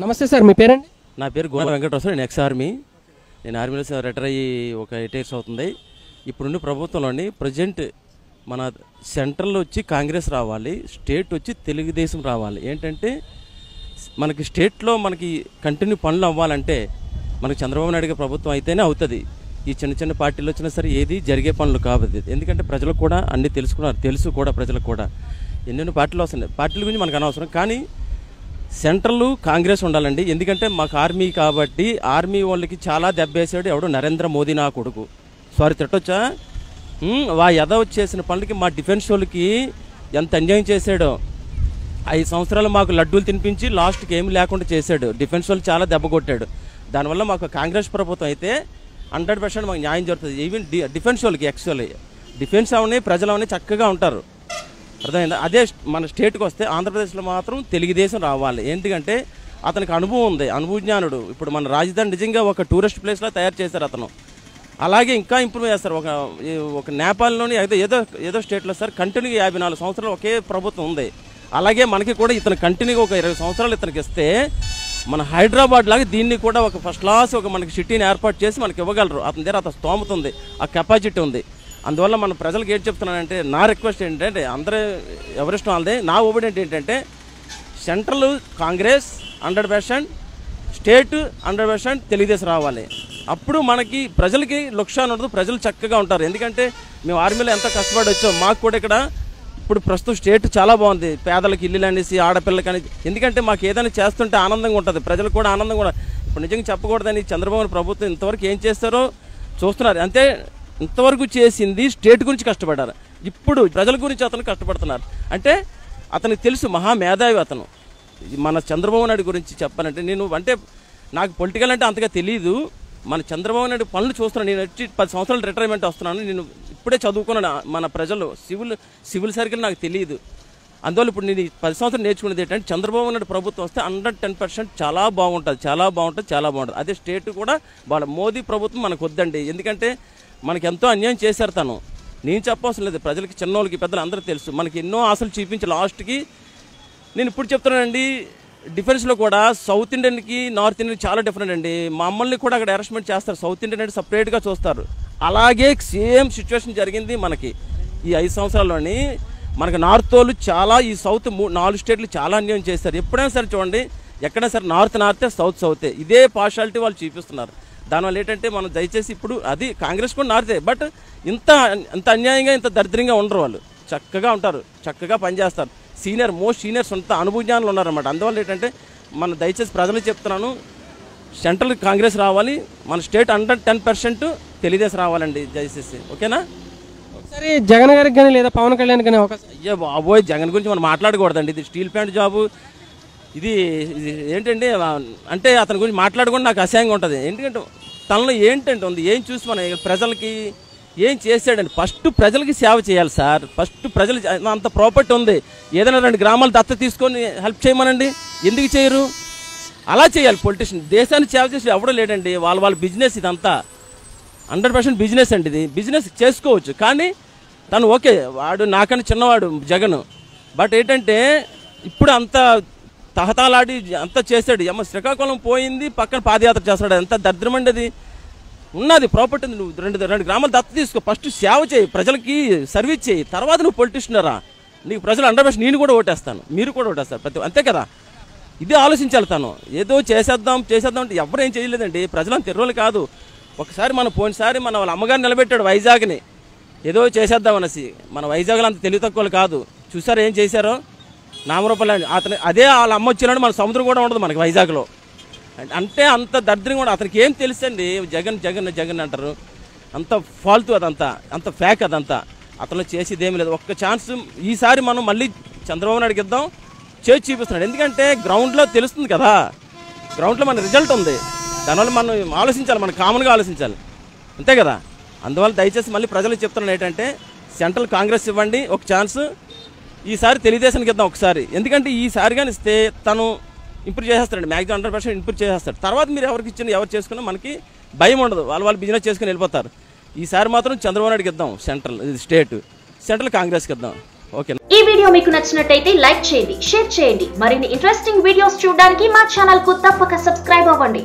నమస్తే సార్ మీ పేరండి? నా పేరు గోన వెంకటరావు నేను ఎక్స్ ఆర్మీ నేను ఆర్మీలో స- రిటైర్ అయ్యి ఒక ఎయిట్ ఇయర్స్ అవుతుంది. ఇప్పుడున్న ప్రభుత్వంలోని ప్రజెంట్ మన సెంట్రల్ వచ్చి కాంగ్రెస్ రావాలి స్టేట్ వచ్చి తెలుగుదేశం రావాలి. ఏంటంటే మనకి స్టేట్లో మనకి కంటిన్యూ పనులు అవ్వాలంటే మనకి చంద్రబాబు నాయుడు గారి ప్రభుత్వం అయితేనే అవుతుంది. ఈ చిన్న చిన్న పార్టీలు వచ్చినా సరే ఏది జరిగే పనులు కావద్దు. ఎందుకంటే ప్రజలకు కూడా అన్నీ తెలుసుకున్నారు తెలుసు కూడా ప్రజలకు కూడా. ఎన్నెన్నో పార్టీలు వస్తున్నాయి. పార్టీల గురించి మనకు అనవసరం. కానీ సెంట్రల్ కాంగ్రెస్ ఉండాలండి. ఎందుకంటే మాకు ఆర్మీ కాబట్టి ఆర్మీ వాళ్ళకి చాలా దెబ్బేసాడు ఎవడు? నరేంద్ర మోదీ నా కొడుకు. సారీ తిట్టొచ్చా? వా ఎదవ చేసిన పనులకి మా డిఫెన్స్ వాళ్ళకి ఎంత అన్యాయం చేశాడో. ఐదు సంవత్సరాలు మాకు లడ్డూలు తినిపించి లాస్ట్కి ఏమి లేకుండా చేశాడు. డిఫెన్స్ వాళ్ళు చాలా దెబ్బ కొట్టాడు. దానివల్ల మాకు కాంగ్రెస్ ప్రభుత్వం అయితే హండ్రెడ్ పర్సెంట్ మాకు న్యాయం జరుగుతుంది. ఈవెన్ డిఫెన్స్ వాళ్ళకి యాక్చువల్లీ డిఫెన్స్ అవని ప్రజలు అవని చక్కగా ఉంటారు. అర్థమైందా? అదే మన స్టేట్కి వస్తే ఆంధ్రప్రదేశ్లో మాత్రం తెలుగుదేశం రావాలి. ఎందుకంటే అతనికి అనుభవం ఉంది. అనుభవజ్ఞానుడు ఇప్పుడు మన రాజధాని నిజంగా ఒక టూరిస్ట్ ప్లేస్లో తయారు చేశారు అతను. అలాగే ఇంకా ఇంప్రూవ్ చేస్తారు. ఒక ఒక నేపాల్లోని ఏదో ఏదో ఏదో స్టేట్లో సార్ కంటిన్యూగా యాభై నాలుగు సంవత్సరాలు ఒకే ప్రభుత్వం ఉంది. అలాగే మనకి కూడా ఇతను కంటిన్యూగా ఒక ఇరవై సంవత్సరాలు ఇతనికి ఇస్తే మన హైదరాబాద్ లాగా దీన్ని కూడా ఒక ఫస్ట్ క్లాస్ ఒక మనకి సిటీని ఏర్పాటు చేసి మనకి ఇవ్వగలరు. అతని దగ్గర అతను స్తోమత ఉంది. ఆ కెపాసిటీ ఉంది. అందువల్ల మన ప్రజలకు ఏం చెప్తున్నానంటే నా రిక్వెస్ట్ ఏంటంటే అందరూ ఎవరిష్టం వాళ్ళదే. నా ఒబిడెంట్ ఏంటంటే central Congress hundred percent state hundred percent Telugu Desam రావాలి. అప్పుడు మనకి ప్రజలకి లక్ష్యాన్ని ఉండదు ప్రజలు చక్కగా ఉంటారు. ఎందుకంటే మేము ఆర్మీలో ఎంత కష్టపడి వచ్చాం మాకు కూడా ఇక్కడ ఇప్పుడు ప్రస్తుతం స్టేట్ చాలా బాగుంది. పేదలకు ఇల్లు అనేసి ఆడపిల్లకి అనేసి. ఎందుకంటే మాకు ఏదైనా చేస్తుంటే ఆనందంగా ఉంటుంది. ప్రజలకు కూడా ఆనందంగా ఇప్పుడు నిజంగా చెప్పకూడదని చంద్రబాబు ప్రభుత్వం ఇంతవరకు ఏం చేస్తారో చూస్తున్నారు. అంతే ఇంతవరకు చేసింది స్టేట్ గురించి కష్టపడ్డారు. ఇప్పుడు ప్రజల గురించి అతను కష్టపడుతున్నారు. అంటే అతనికి తెలుసు మహా మేధావి అతను. మన చంద్రబాబు నాయుడు గురించి చెప్పాలంటే నేను అంటే నాకు పొలిటికల్ అంటే అంతగా తెలియదు మన చంద్రబాబు నాయుడు పనులు చూస్తున్నాను నేను వచ్చి పది సంవత్సరాలు రిటైర్మెంట్ వస్తున్నాను. నేను ఇప్పుడే చదువుకున్నాను. మన ప్రజలు సివిల్ సివిల్ సర్కిల్ నాకు తెలియదు అందువల్ల ఇప్పుడు నేను పది సంవత్సరం నేర్చుకునేది ఏంటంటే చంద్రబాబు నాయుడు ప్రభుత్వం వస్తే హండ్రెడ్ టెన్ పర్సెంట్ చాలా బాగుంటుంది చాలా బాగుంటుంది చాలా బాగుంటుంది. అదే స్టేట్ కూడా వాళ్ళ మోదీ ప్రభుత్వం మనకు వద్దండి. ఎందుకంటే మనకి ఎంతో అన్యాయం చేశారు తను. నేను చెప్పవలసిన లేదు. ప్రజలకి చిన్నోళ్ళకి పెద్దలు అందరూ తెలుసు. మనకి ఎన్నో ఆశలు చూపించి లాస్ట్కి నేను ఇప్పుడు చెప్తున్నానండి డిఫెన్స్లో కూడా సౌత్ ఇండియన్కి నార్త్ ఇండియన్ చాలా డిఫరెంట్ అండి. మమ్మల్ని కూడా అక్కడ అరెస్ట్మెంట్ చేస్తారు. సౌత్ ఇండియన్ అంటే సపరేట్గా చూస్తారు. అలాగే సేమ్ సిచ్యువేషన్ జరిగింది మనకి ఈ ఐదు సంవత్సరాల్లోని. మనకి నార్త్ వాళ్ళు చాలా ఈ సౌత్ నాలుగు స్టేట్లు చాలా అన్యాయం చేస్తారు ఎప్పుడైనా సరే చూడండి ఎక్కడైనా సరే నార్త్ నార్తే సౌత్ సౌతే. ఇదే పార్షాలిటీ వాళ్ళు చూపిస్తున్నారు. దానివల్ల ఏంటంటే మనం దయచేసి ఇప్పుడు అది కాంగ్రెస్ కూడా నార్తే. బట్ ఇంత ఇంత అన్యాయంగా ఇంత దరిద్రంగా ఉండరు వాళ్ళు. చక్కగా ఉంటారు. చక్కగా పనిచేస్తారు. సీనియర్ మోస్ట్ సీనియర్స్ అంత అనుభవజ్ఞానులు ఉన్నారన్నమాట. అందువల్ల ఏంటంటే మన దయచేసి ప్రజలు చెప్తున్నాను సెంట్రల్ కాంగ్రెస్ రావాలి. మన state hundred ten percent Telugu Desam రావాలండి దయచేసి. ఓకేనా? సరే జగన్ గారికి కానీ లేదా పవన్ కళ్యాణ్ కానీ అవకాశం అయ్యో బాబోయ్ జగన్ గురించి మనం మాట్లాడకూడదండి. ఇది స్టీల్ ప్లాంట్ జాబు. ఇది ఏంటండి అంటే అతని గురించి మాట్లాడకుండా నాకు అసహ్యంగా ఉంటుంది. ఎందుకంటే తనలో ఏంటంటే ఉంది ఏం చూసి మనం ప్రజలకి ఏం చేశాడండి? ఫస్ట్ ప్రజలకి సేవ చేయాలి సార్. ఫస్ట్ ప్రజలు అంత ప్రాపర్టీ ఉంది. ఏదైనా రెండు గ్రామాలు దత్త తీసుకొని హెల్ప్ చేయమనండి. ఎందుకు చేయరు? అలా చేయాలి పొలిటీషియన్. దేశాన్ని సేవ చేసి ఎవడో లేడండి. వాళ్ళ వాళ్ళ బిజినెస్ ఇదంతా. హండ్రెడ్ పర్సెంట్ బిజినెస్ అండి ఇది. బిజినెస్ చేసుకోవచ్చు. కానీ తను ఓకే వాడు నాకన్నా చిన్నవాడు జగన్. బట్ ఏంటంటే ఇప్పుడు అంత తహతాలాడి అంత చేశాడు. ఏమో శ్రీకాకుళం పోయింది పక్కన పాదయాత్ర చేస్తాడు. ఎంత దరిద్రమండి అది. ఉన్నది ప్రాపర్టీ ఉంది. నువ్వు రెండు రెండు గ్రామాలు దత్త తీసుకో. ఫస్ట్ సేవ చేయి ప్రజలకి సర్వీస్ చేయి. తర్వాత నువ్వు పొలిటీషియనరా. నీకు ప్రజలు హండ్రెడ్ పర్సెంట్ నేను కూడా ఓటేస్తాను. మీరు కూడా ఓటేస్తారు. ప్రతి అంతే కదా? ఇది ఆలోచించాలి తను. ఏదో చేసేద్దాం చేసేద్దాం అంటే ఎవరు ఏం చేయలేదండి. ప్రజలంత తెర్రోలు కాదు. ఒకసారి మన పోయినసారి మన వాళ్ళ అమ్మగారు నిలబెట్టాడు వైజాగ్ని. ఏదో చేసేద్దాం అనేసి. మన వైజాగ్లో అంత తెలివి తక్కువలు కాదు. చూసారు ఏం చేశారో? నామరూపాలు అతను అదే వాళ్ళ అమ్మ వచ్చినాడు మన సముద్రం కూడా ఉండదు మనకి వైజాగ్లో. అంటే- అంత దరిద్రం కూడా అతనికి ఏం తెలుసండి? జగన్ జగన్ జగన్ అంటారు. అంత ఫాల్తూ అదంతా. అంత ఫ్యాక్ అదంతా. అతను చేసేది ఏమీ లేదు. ఒక్క ఛాన్స్ ఈసారి మనం మళ్ళీ చంద్రబాబు నాయుడుకి ఇద్దాం. చేసి చూపిస్తున్నాడు. ఎందుకంటే గ్రౌండ్లో తెలుస్తుంది కదా. గ్రౌండ్లో మన రిజల్ట్ ఉంది. దానివల్ల మనం ఆలోచించాలి మనం కామన్గా ఆలోచించాలి. అంతే కదా? అందువల్ల దయచేసి మళ్ళీ ప్రజలకు చెప్తున్నాను ఏంటంటే సెంట్రల్ కాంగ్రెస్ ఇవ్వండి ఒక ఛాన్స్. ఈసారి తెలుగుదేశానికి ఇద్దాం ఒకసారి. ఎందుకంటే ఈసారి కానీ ఇస్తే తను ఇంప్రూవ్ చేసేస్తాడు మ్యాక్సిమం హండ్రెడ్ పర్సెంట్ ఇంప్రూవ్ చేసేస్తాడు. తర్వాత మీరు ఎవరికి ఇచ్చిన ఎవరు చేసుకున్నా మనకి భయం ఉండదు. వాళ్ళు వాళ్ళు బిజినెస్ చేసుకుని వెళ్ళిపోతారు. ఈసారి మాత్రం చంద్రబాబు నాయుడుకి ఇద్దాం సెంట్రల్ ఇది స్టేట్. సెంట్రల్ కాంగ్రెస్కి ఇద్దాం. ఓకే ఈ వీడియో మీకు నచ్చినట్టయితే లైక్ చేయండి షేర్ చేయండి. మరిన్ని ఇంట్రెస్టింగ్ వీడియోస్ చూడడానికి మా ఛానల్కు తప్పక సబ్స్క్రైబ్ అవ్వండి.